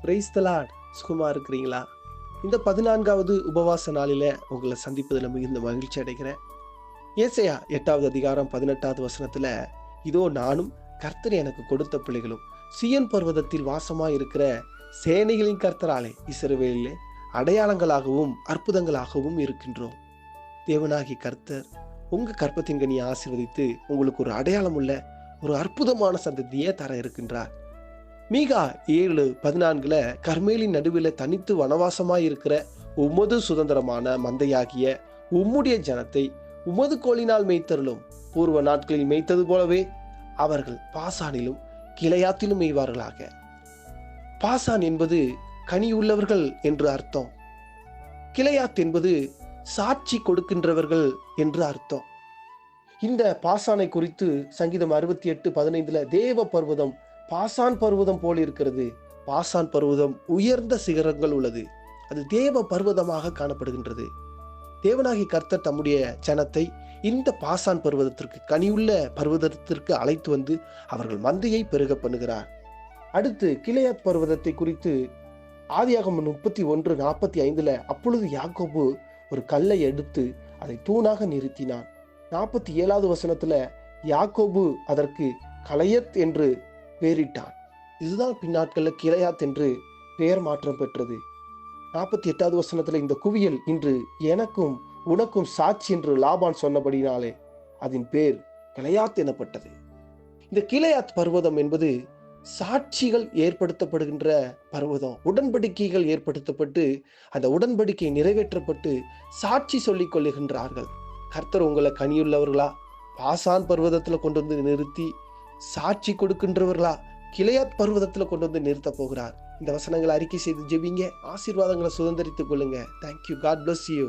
Price தலாட் இருக்கிறீங்களா? இந்த பதினான்காவது உபவாச நாளில உங்களை சந்திப்பதில் மிகுந்த மகிழ்ச்சி அடைகிறேன். ஏசையா எட்டாவது அதிகாரம் பதினெட்டாவது வசனத்துல இதோ நானும் கர்த்தர் எனக்கு கொடுத்த பிள்ளைகளும் சியன் பர்வதத்தில் வாசமாக இருக்கிற சேனைகளின் கர்த்தராலே இஸ்ரவேலிலே அடையாளங்களாகவும் அற்புதங்களாகவும் இருக்கின்றோம். தேவனாகி கர்த்தர் உங்க கற்பத்தின் கனியை ஆசிர்வதித்து உங்களுக்கு ஒரு அடையாளம் உள்ள ஒரு அற்புதமான சந்ததியை தர இருக்கின்றார். மீகா ஏழு பதினான்குல கர்மேலின் நடுவில் தனித்து வனவாசமாய் இருக்கிற உமது சுதந்திரமான மந்தையாகிய உம்முடைய ஜனத்தை உமது கோளினால் மேய்த்தருளும். பூர்வ நாட்களில் மேய்த்தது போலவே அவர்கள் பாசானிலும் கிளையாத்திலும் மேய்வார்களாக. பாசான் என்பது கனி உள்ளவர்கள் என்று அர்த்தம். கிளையாத் என்பது சாட்சி கொடுக்கின்றவர்கள் என்று அர்த்தம். இந்த பாசானை குறித்து சங்கீதம் அறுபத்தி எட்டு பதினைந்துல தேவ பர்வதம் பாசான் பர்வதம் போல் இருக்கிறது. பாசான் பர்வதம் உயர்ந்த சிகரங்கள் உள்ளது. அது தேவ பர்வதமாக காணப்படுகின்றது. தேவனாகி கர்த்தர் தம்முடைய ஜனத்தை இந்த பாசான் பர்வதத்திற்கு கனியுள்ள பர்வதத்திற்கு அழைத்து வந்து அவர்கள் மந்தையை பெருக பண்ணுகிறார். அடுத்து கிளையாத் பர்வதத்தை குறித்து ஆதியாகம் முப்பத்தி ஒன்று நாற்பத்தி ஐந்துல அப்பொழுது யாக்கோபு ஒரு கல்லை எடுத்து அதை தூணாக நிறுத்தினான் நாற்பத்தி ஏழாவது வசனத்துல யாக்கோபு அதற்கு கலையத் என்று பேரிட்டார் இதுதான் பின்னாட்களில் கிளையாத் என்று பெயர் மாற்றம் பெற்றது. நாற்பத்தி எட்டாவது வசனத்தில் இந்த குவியல் இன்று எனக்கும் உனக்கும் சாட்சி என்று லாபான் சொன்னபடினாலே அதன் பேர் கிளையாத் எனப்பட்டது. இந்த கிளையாத் பர்வதம் என்பது சாட்சிகள் ஏற்படுத்தப்படுகின்ற பர்வதம். உடன்படிக்கைகள் ஏற்படுத்தப்பட்டு அந்த உடன்படிக்கை நிறைவேற்றப்பட்டு சாட்சி சொல்லிக் கொள்ளுகின்றார்கள். கர்த்தர் உங்களை கனியுள்ளவர்களா? பாசான் பர்வதத்தில் கொண்டு வந்து நிறுத்தி சாட்சி கொடுக்கின்றவர்களா? கிளையாத் பர்வதத்துல கொண்டு வந்து நிறுத்த போகிறார். இந்த வசனங்களை அறிக்கை செய்து ஜெபிங்க. ஆசீர்வாதங்களை சுதந்திரித்துக் கொள்ளுங்க. Thank you God bless you